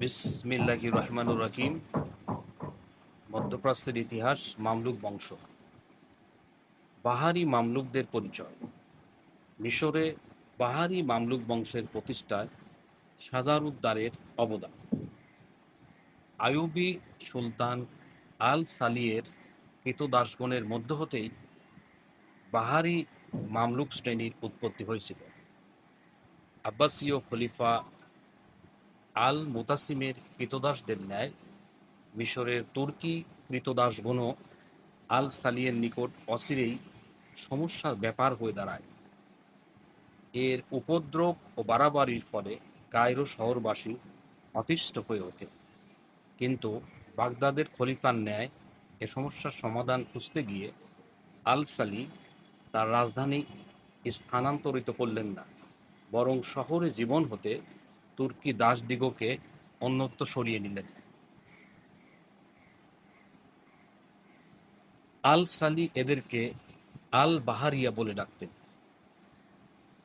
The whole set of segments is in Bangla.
বিসমিল্লাহি রহমানুর রহিম মধ্যপ্রাচ্যের ইতিহাস, মামলুক বংশ। বাহারি মামলুকদের পরিচয়। মিশরে বাহারি মামলুক বংশের প্রতিষ্ঠায় সাজারুদ্দারের অবদান। আয়ুবি সুলতান আল সালিয়ের কৃতদাসগণের মধ্য হতেই বাহারি মামলুক শ্রেণির উৎপত্তি হয়েছিল। আব্বাসীয় খলিফা আল মুতাসিমের কৃতদাসদের ন্যায়। মিশরের তুর্কি কৃতদাসগণও আল সালিয়ের নিকট অচিরেই সমস্যার ব্যাপার হয়ে দাঁড়ায়। এর উপদ্রব ও বাড়াবাড়ির ফলে কায়রো শহরবাসী অতিষ্ঠ হয়ে ওঠে। কিন্তু বাগদাদের খলিফার ন্যায় এ সমস্যার সমাধান খুঁজতে গিয়ে আল সালি তার রাজধানী স্থানান্তরিত করলেন না, বরং শহরে জীবন হতে তুর্কি দাসদিগকে অন্যত্র সরিয়ে নিলেন। আল সালি এদেরকে আল বাহারিয়া বলে ডাকতেন।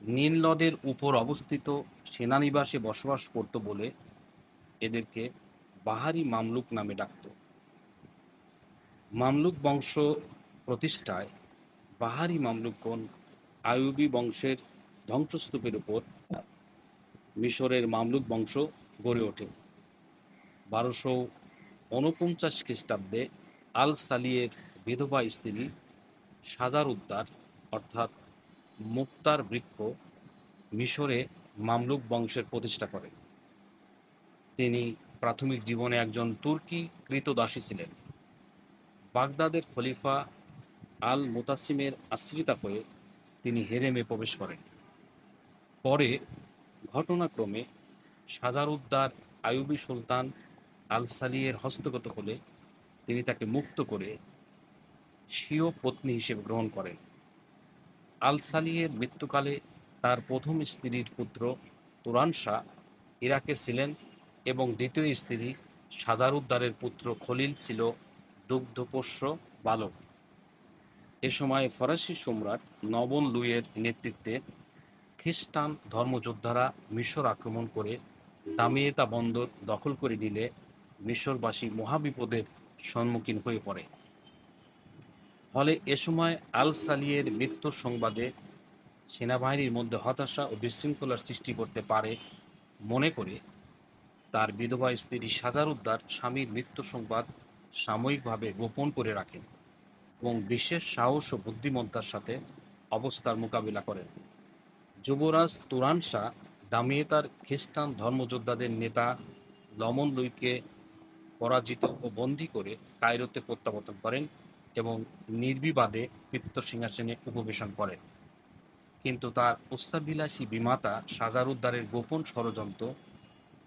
নীল নদের উপর অবস্থিত সেনানিবাসে বসবাস করত বলে এদেরকে বাহারি মামলুক নামে ডাকত। মামলুক বংশ প্রতিষ্ঠায় বাহারি মামলুকগণ আইয়ুবী বংশের ধ্বংসস্তূপের উপর মিশরের মামলুক বংশ গড়ে ওঠে। বারোশো ঊনপঞ্চাশ খ্রিস্টাব্দে আল সালিয়ের বিধবা স্ত্রী সাজার উদ্দার অর্থাৎ মুক্তার বৃক্ষ, মিশরে মামলুক বংশের প্রতিষ্ঠা করেন তিনি প্রাথমিক জীবনে একজন তুর্কি কৃতদাসী ছিলেন। বাগদাদের খলিফা আল মোতাসিমের আশ্রিতা হয়ে তিনি হেরেমে প্রবেশ করেন। পরে ঘটনাক্রমে সাজারুদ্দার আইয়ুবী সুলতান আল সালিয়ের হস্তগত হলে তিনি তাকে মুক্ত করে স্বীয় পত্নী হিসেবে গ্রহণ করেন। আল সালিয়ের মৃত্যুকালে তার প্রথম স্ত্রীর পুত্র তুরান শাহ ইরাকে ছিলেন এবং দ্বিতীয় স্ত্রী সাজারুদ্দারের পুত্র খলিল ছিল দুগ্ধপোষ্য বালক। এ সময় ফরাসি সম্রাট নবন লুইয়ের নেতৃত্বে খ্রিস্টান ধর্মযোদ্ধারা মিশর আক্রমণ করে দামিয়েতা বন্দর দখল করে নিলে মিশরবাসী মহাবিপদের সম্মুখীন হয়ে পড়ে। ফলে এ সময় আল সালিয়ের মৃত্যুর সংবাদে সেনাবাহিনীর মধ্যে হতাশা ও বিশৃঙ্খলার সৃষ্টি করতে পারে মনে করে তার বিধবা স্ত্রী সাজারুদ্দার স্বামীর মৃত্যু সংবাদ সাময়িকভাবে গোপন করে রাখেন এবং বিশেষ সাহস ও বুদ্ধিমত্তার সাথে অবস্থার মোকাবিলা করেন। যুবরাজ তুরান শাহ, দামিয়েতার খ্রিস্টান ধর্মযোদ্ধাদের নেতা লমন লুইকে পরাজিত ও বন্দী করে কায়রোতে প্রত্যাবর্তন করেন এবং নির্বিবাদে পিত্ত সিংহাসনে উপবেশন করেন। কিন্তু তার উস্তাবিলাসী বিমাতা সাজারুদ্দারের গোপন ষড়যন্ত্র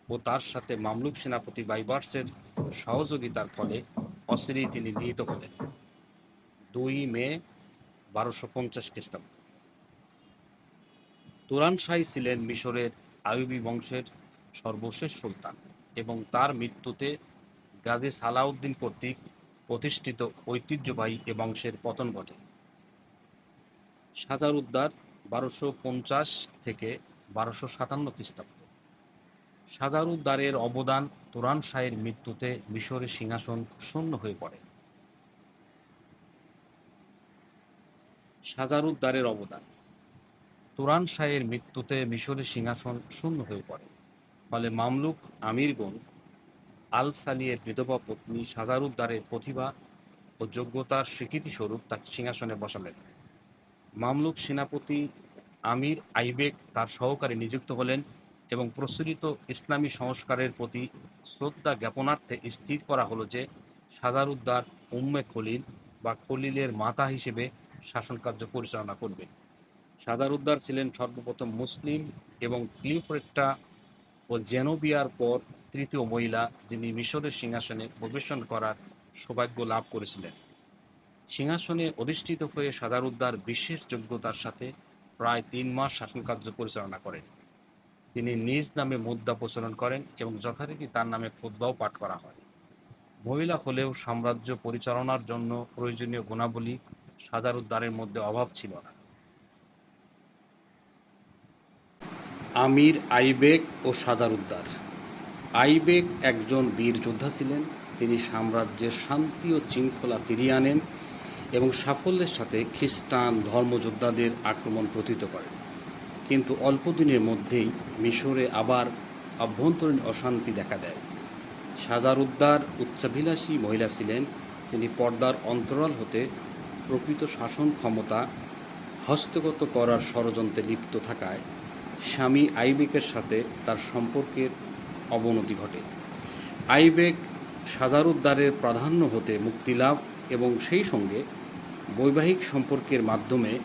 ও তার সাথে মামলুক সেনাপতি বাইবার্সের সহযোগিতার ফলে অচিরেই তিনি নিহিত হলেন। দুই মে বারোশো পঞ্চাশ খ্রিস্টাব্দ। তুরান শাহী ছিলেন মিশরের আইয়ুবী বংশের সর্বশেষ সুলতান এবং তার মৃত্যুতে গাজী সালাউদ্দিন কর্তৃক প্রতিষ্ঠিত ঐতিহ্যবাহী এ বংশের পতন ঘটে। সাজারুদ্দার বারোশো পঞ্চাশ থেকে বারোশো সাতান্ন খ্রিস্টাব্দ। সাজারুদ্দারের অবদান তুরান শাহের মৃত্যুতে মিশরের সিংহাসন শূন্য হয়ে পড়ে। সাজারুদ্দারের অবদান তুরান শাহের মৃত্যুতে মিশরের সিংহাসন শূন্য হয়ে পড়ে। ফলে মামলুক আমিরগণ আল সালিয়ের বিধবা পত্নী সাজারুদ্দারের প্রতিভা ও যোগ্যতার স্বীকৃতিস্বরূপ তাকে সিংহাসনে বসালেন। মামলুক সেনাপতি আমির আইবেক তার সহকারী নিযুক্ত হলেন এবং প্রচলিত ইসলামী সংস্কারের প্রতি শ্রদ্ধা জ্ঞাপনার্থে স্থির করা হলো যে সাজারুদ্দার উম্মে খলিল বা খলিলের মাতা হিসেবে শাসনকার্য পরিচালনা করবেন সাজারুদ্দার ছিলেন সর্বপ্রথম মুসলিম এবং ক্লিওপেট্রা ও জেনোবিয়ার পর তৃতীয় মহিলা যিনি মিশরের সিংহাসনে প্রবেশন করার সৌভাগ্য লাভ করেছিলেন। সিংহাসনে অধিষ্ঠিত হয়ে সাজারুদ্দার বিশেষ যোগ্যতার সাথে প্রায় তিন মাস শাসনকার্য পরিচালনা করেন। তিনি নিজ নামে মুদ্রা প্রচলন করেন এবং যথারীতি তার নামে খুদ্বাও পাঠ করা হয়। মহিলা হলেও সাম্রাজ্য পরিচালনার জন্য প্রয়োজনীয় গুণাবলী সাজারুদ্দারের মধ্যে অভাব ছিল না। আমির আইবেক ও সাজারুদ্দার। আইবেক একজন বীর যোদ্ধা ছিলেন। তিনি সাম্রাজ্যের শান্তি ও শৃঙ্খলা ফিরিয়ে আনেন এবং সাফল্যের সাথে খ্রিস্টান ধর্মযোদ্ধাদের আক্রমণ প্রতিহত করেন। কিন্তু অল্প দিনের মধ্যেই মিশরে আবার অভ্যন্তরীণ অশান্তি দেখা দেয়। সাজারুদ্দার উচ্চাভিলাষী মহিলা ছিলেন। তিনি পর্দার অন্তরাল হতে প্রকৃত শাসন ক্ষমতা হস্তগত করার ষড়যন্ত্রে লিপ্ত থাকায় স্বামী আইবেকের সাথে তার সম্পর্কের অবনতি ঘটে। আইবেক সাজারুদ্দারের প্রাধান্য হতে মুক্তিলাভ এবং সেই সঙ্গে বৈবাহিক সম্পর্কের মাধ্যমে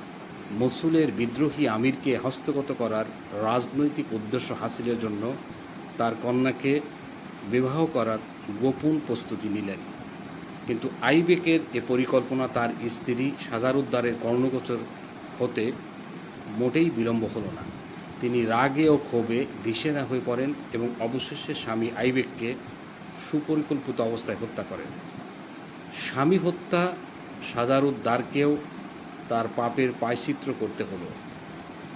মসুলের বিদ্রোহী আমিরকে হস্তগত করার রাজনৈতিক উদ্দেশ্য হাসিলের জন্য তার কন্যাকে বিবাহ করার গোপন প্রস্তুতি নিলেন। কিন্তু আইবেকের এ পরিকল্পনা তার স্ত্রী সাজারুদ্দারের কর্ণগোচর হতে মোটেই বিলম্ব হলো না। তিনি রাগে ও ক্ষোভে দিশেরা হয়ে পড়েন এবং অবশেষে স্বামী আইবেককে সুপরিকল্পিত অবস্থায় হত্যা করেন। স্বামী হত্যা সাজারুদ্দারকেও তার পাপের পায়চিত্র করতে হলো।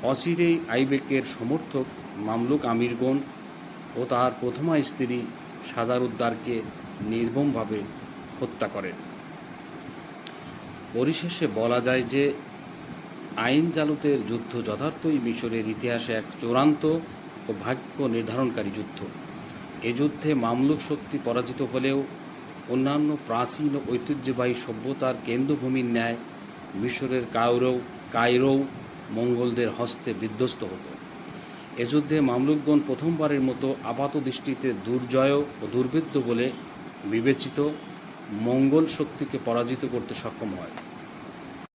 অচিরেই আইবেকের সমর্থক মামলুক আমিরগণ ও তার প্রথমা স্ত্রী সাজারুদ্দারকে নির্মমভাবে হত্যা করেন। পরিশেষে বলা যায় যে আইন জালুতের যুদ্ধ যথার্থই মিশরের ইতিহাসে এক চূড়ান্ত ও ভাগ্য নির্ধারণকারী যুদ্ধ। এ যুদ্ধে মামলুক শক্তি পরাজিত হলেও অন্যান্য প্রাচীন ও ঐতিহ্যবাহী সভ্যতার কেন্দ্রভূমির ন্যায় মিশরের কায়রও কায়রও মঙ্গলদের হস্তে বিধ্বস্ত হতো। এ যুদ্ধে মামলুকগণ প্রথমবারের মতো আপাত দৃষ্টিতে দুর্জয় ও দুর্বৃত্ত বলে বিবেচিত মঙ্গল শক্তিকে পরাজিত করতে সক্ষম হয়।